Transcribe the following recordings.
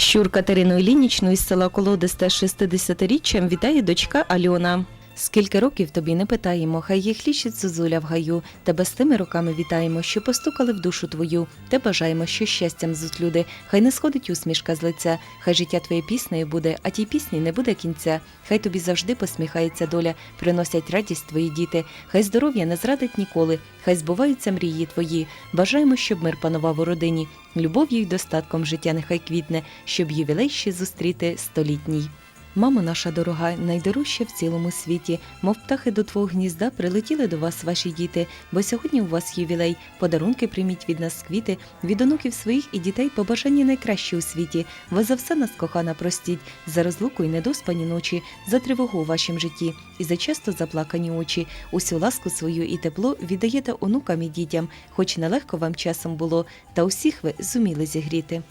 Щур Катерину Ілінічну із села Колодисте з 60-річчям вітає дочка Альона. Скільки років тобі не питаємо, хай їх лічить зозуля в гаю. Тебе з тими роками вітаємо, що постукали в душу твою. Те бажаємо, що щастям зуть люди. Хай не сходить усмішка з лиця, хай життя твоє піснею буде, а тій пісні не буде кінця. Хай тобі завжди посміхається доля, приносять радість твої діти. Хай здоров'я не зрадить ніколи, хай збуваються мрії твої. Бажаємо, щоб мир панував у родині. Любов'ю й достатком життя нехай квітне, щоб ювілей ще зустріти столітній. Мамо наша дорога, найдорожча в цілому світі, мов птахи до твого гнізда прилетіли до вас ваші діти, бо сьогодні у вас ювілей. Подарунки прийміть від нас квіти, від онуків своїх і дітей побажання найкраще у світі. Ви за все нас, кохана, простіть, за розлуку й недоспані ночі, за тривогу у вашім житті і за часто заплакані очі. Усю ласку свою і тепло віддаєте онукам і дітям, хоч нелегко вам часом було, та усіх ви зуміли зігріти.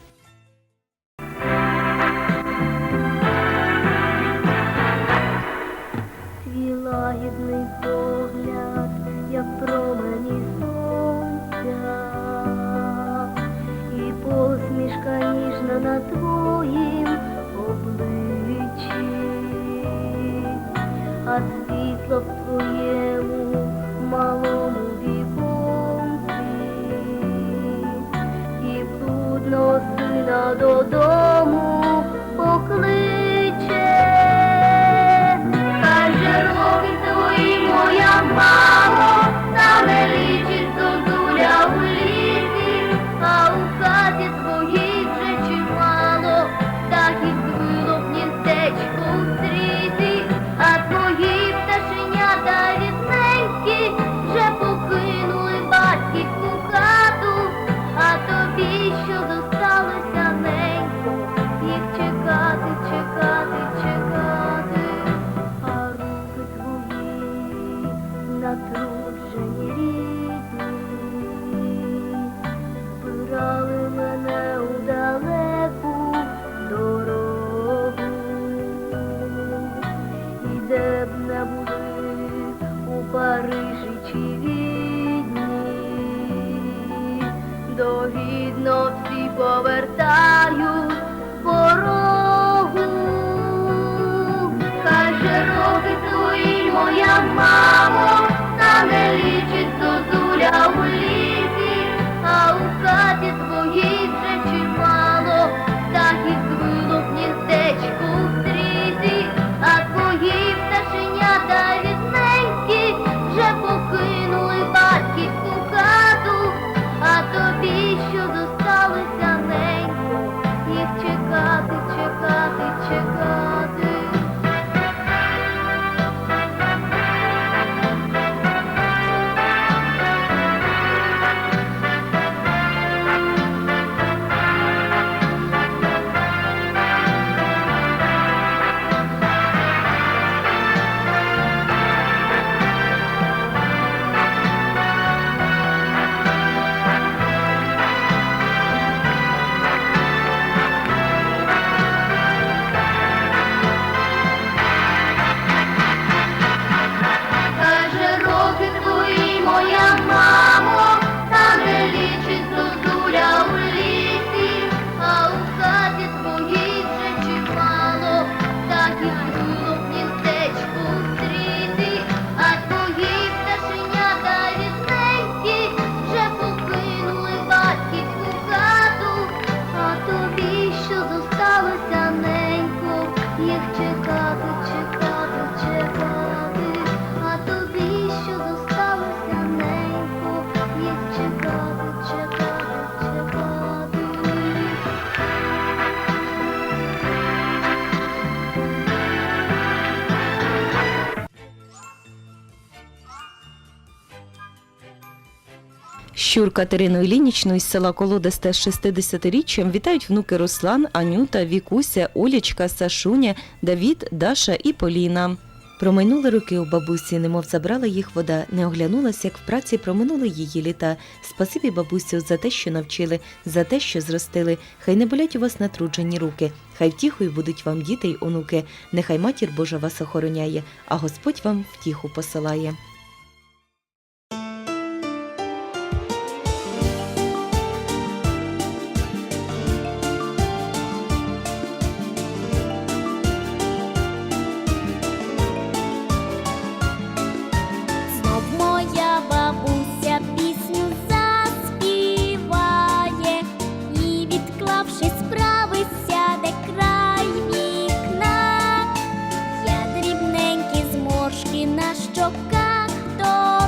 Догідно всі повертають Щур Катерину Ілінічну із села Колодисте з 60-річчям вітають внуки Руслан, Анюта, Вікуся, Олічка, Сашуня, Давід, Даша і Поліна. Промайнули роки у бабусі, немов забрала їх вода, не оглянулась, як в праці проминули її літа. Спасибі бабусю за те, що навчили, за те, що зростили. Хай не болять у вас натруджені руки, хай втіхою будуть вам діти й онуки. Нехай матір Божа вас охороняє, а Господь вам втіху посилає. 直角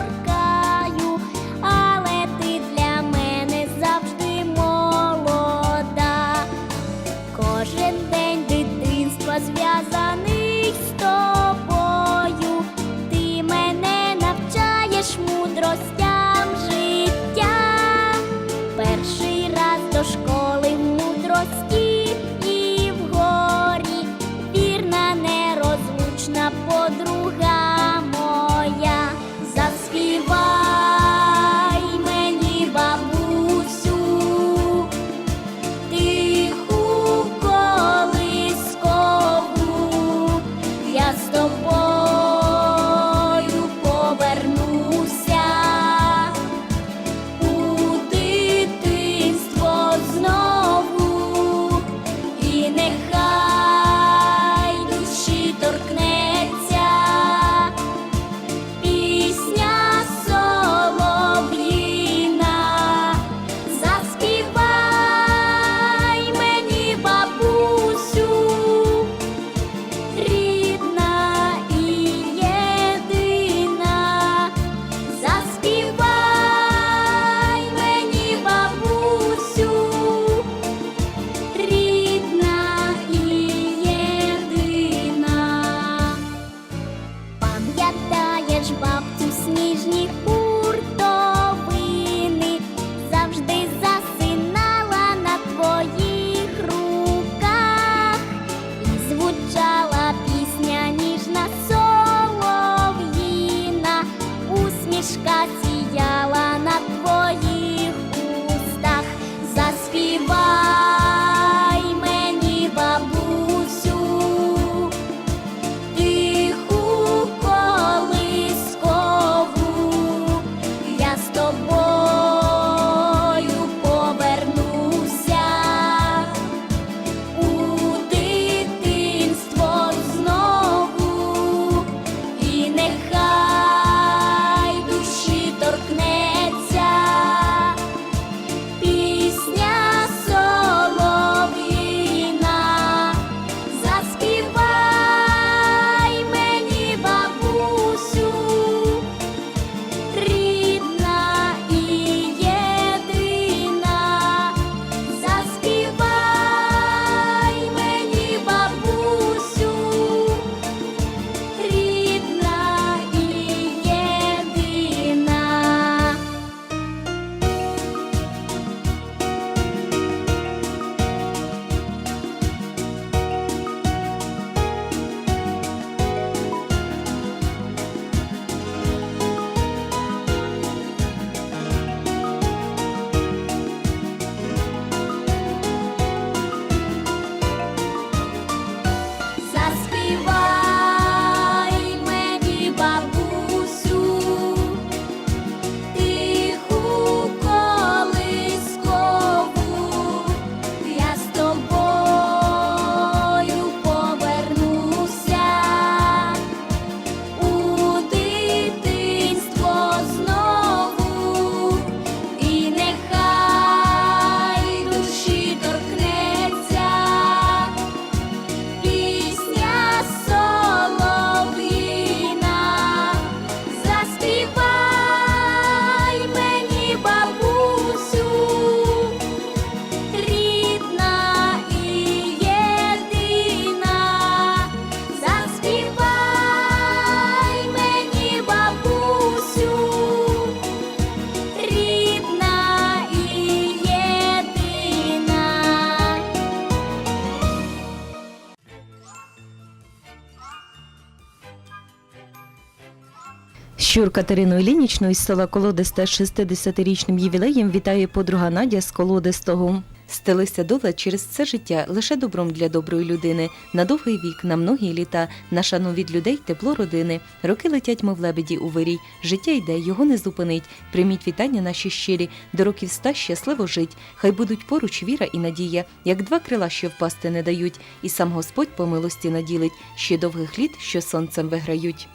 Щур Катерину Ілінічну із села Колодисте з 60-річним ювілеєм вітає подруга Надя з Колодистого. Стелися дола через це життя лише добром для доброї людини, на довгий вік, на многі літа, на шану від людей, тепло родини. Роки летять, мов лебеді у вирій. Життя йде, його не зупинить. Прийміть вітання наші щирі, до років ста щасливо жить. Хай будуть поруч віра і надія, як два крила, що впасти не дають, і сам Господь по милості наділить, ще довгих літ, що сонцем виграють.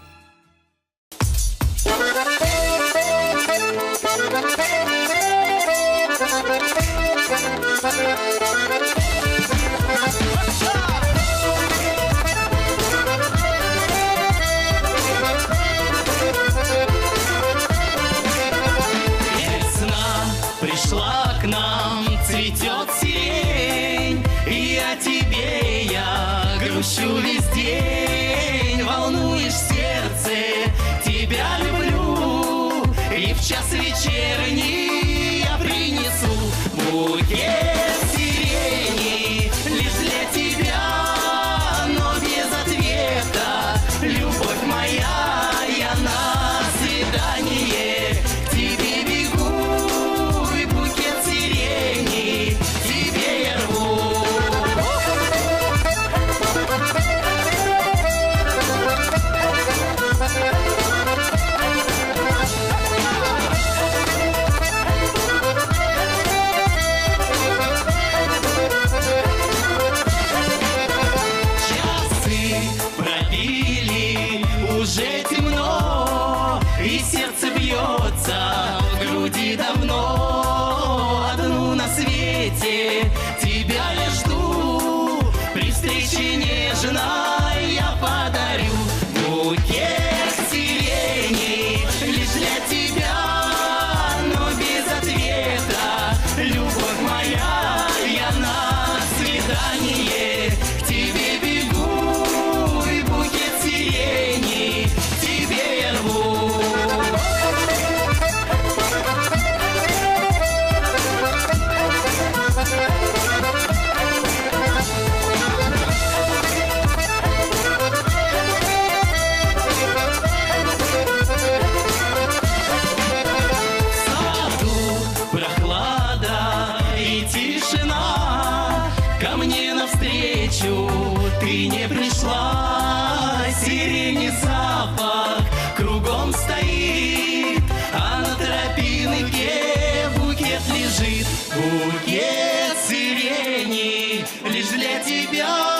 Bye. Тебя